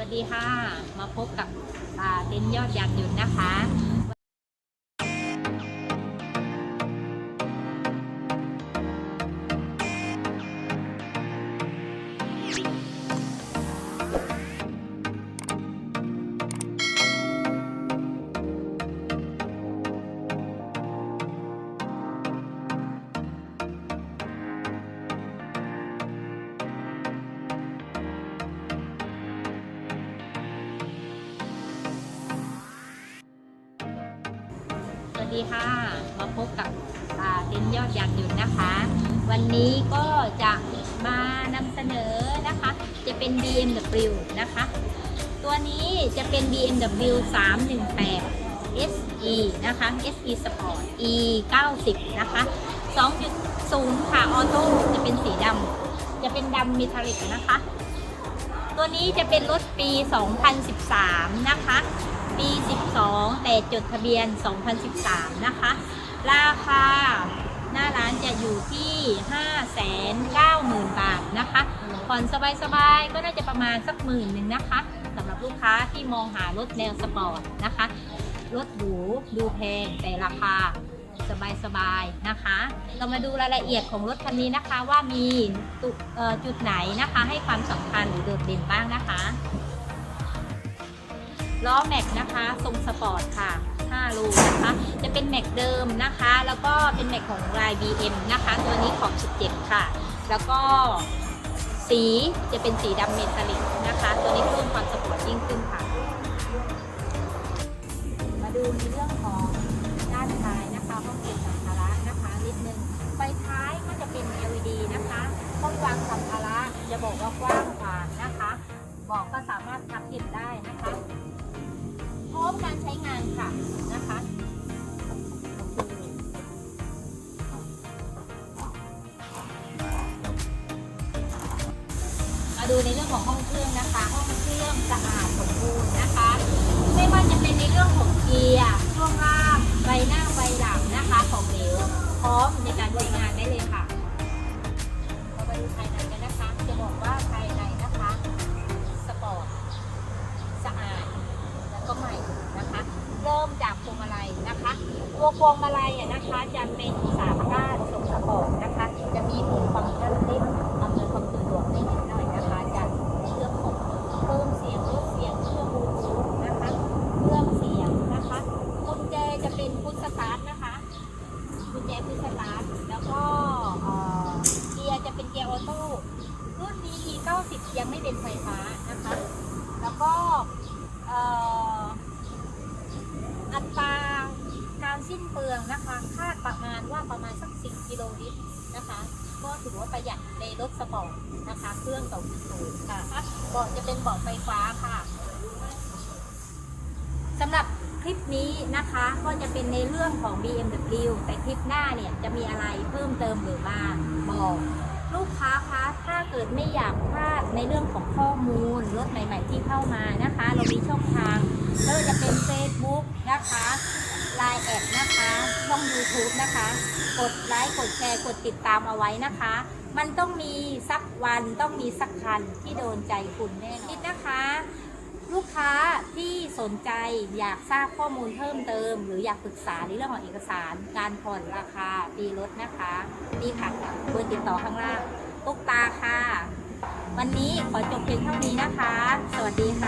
วัสดีค่ะ มาพบกับอ่าเต็นยอดยางยนนะคะ สวัสดีค่ะ มาพบกับเต็นยอดอยางยนต์นะคะ วันนี้ก็จะมานำเสนอนะคะ จะเป็น BMW นะคะ ตัวนี้จะเป็น BMW 318 SE นะคะ SE Sport E 90นะคะ 2.0 ค่ะ ออโต้จะเป็นสีดำ จะเป็นดำมิทัลลิกนะคะ ตัวนี้จะเป็นรถปี 2013 นะคะ ปี 12 แต่จดทะเบียน 2013 นะคะ ราคาหน้าร้านจะอยู่ที่ 590,000 บาทนะคะผ่อนสบายๆ ก็น่าจะประมาณสักหมื่นหนึ่งนะคะสำหรับลูกค้าที่มองหารถแนวสปอร์ตนะคะ รถหรูดูแพงแต่ราคา สบายๆนะคะ เรามาดูรายละเอียดของรถคันนี้นะคะว่ามีจุดไหนนะคะให้ความสำคัญหรือโดดเด่นบ้างนะคะล้อแม็กนะคะทรงสปอร์ตค่ะ 5 รูนะคะ จะเป็นแม็กเดิมนะคะ แล้วก็เป็นแม็กของลาย BM นะคะ ตัวนี้ขอบ 17 ค่ะ แล้วก็สีจะเป็นสีดำเมทัลลิกนะคะ ตัวนี้เพิ่มความสปอร์ตยิ่งขึ้นค่ะ มาดูในเรื่องของด้านท้าย บอกก็สามารถทับเก็บได้นะคะพร้อมการใช้งานค่ะนะคะมาดูในเรื่องของห้องเครื่องนะคะ ห้องเครื่องสะอาดสมบูรณ์นะคะ มจากพวงมาลัยนะคะตัวพวงมาลัยอะนะคะจะเป็นสามด้านทรงสปอร์นะคะ จะมีปุ่มฟังก์ชันเล็กอำนวยความสะดวกได้นิดหน่อยนะคะจะในเรื่องของเพิ่มเสียงลดเสียงเครื่องบลูทูธนะคะเครื่องเสียงนะคะกุญแจจะเป็นพุทสตาร์ทนะคะกุญแจพุทสตาร์ทแล้วก็เอ่อเกียร์จะเป็นเกียร์ออโต้รุ่นนี้ E90 ยังไม่เป็นไฟฟ้านะคะ แล้วก็เอ่ออัตราการสิ้นเปลื องนะคะคาดประมาณว่าประมาณสัก 10 กิโลลิตรนะคะ ก็ถือว่าประหยัดในรถสปอร์ตนะคะ เครื่องต่อสูงค่ะเบาะจะเป็นเบาะไฟฟ้าค่ะสำหรับคลิปนี้นะคะก็จะเป็นในเรื่องของ BMW แต่คลิปหน้าเนี่ยจะมีอะไรเพิ่มเติมหรือมาบอกลูกค้าคะถ้าเกิดไม่อยากพลาดในเรื่องของข้อมูลรถใหม่ ๆ ที่เข้ามานะคะ เรามีช่องทางไม่ว่าจะเป็น Facebook นะคะ Line แอดนะคะ ช่อง YouTube นะคะ กดไลค์กดแชร์กดติดตามเอาไว้นะคะ มันต้องมีสักวันต้องมีสักคันที่โดนใจคุณแน่นอนคิดนะคะ ลูกค้าที่สนใจอยากทราบข้อมูลเพิ่มเติม หรืออยากปรึกษาในเรื่องของเอกสาร การผ่อนราคาปีรถนะคะนี่ค่ะเบอร์ติดต่อข้างล่างตุ๊กตาค่ะ วันนี้ขอจบเพียงเท่านี้นะคะ สวัสดีค่ะ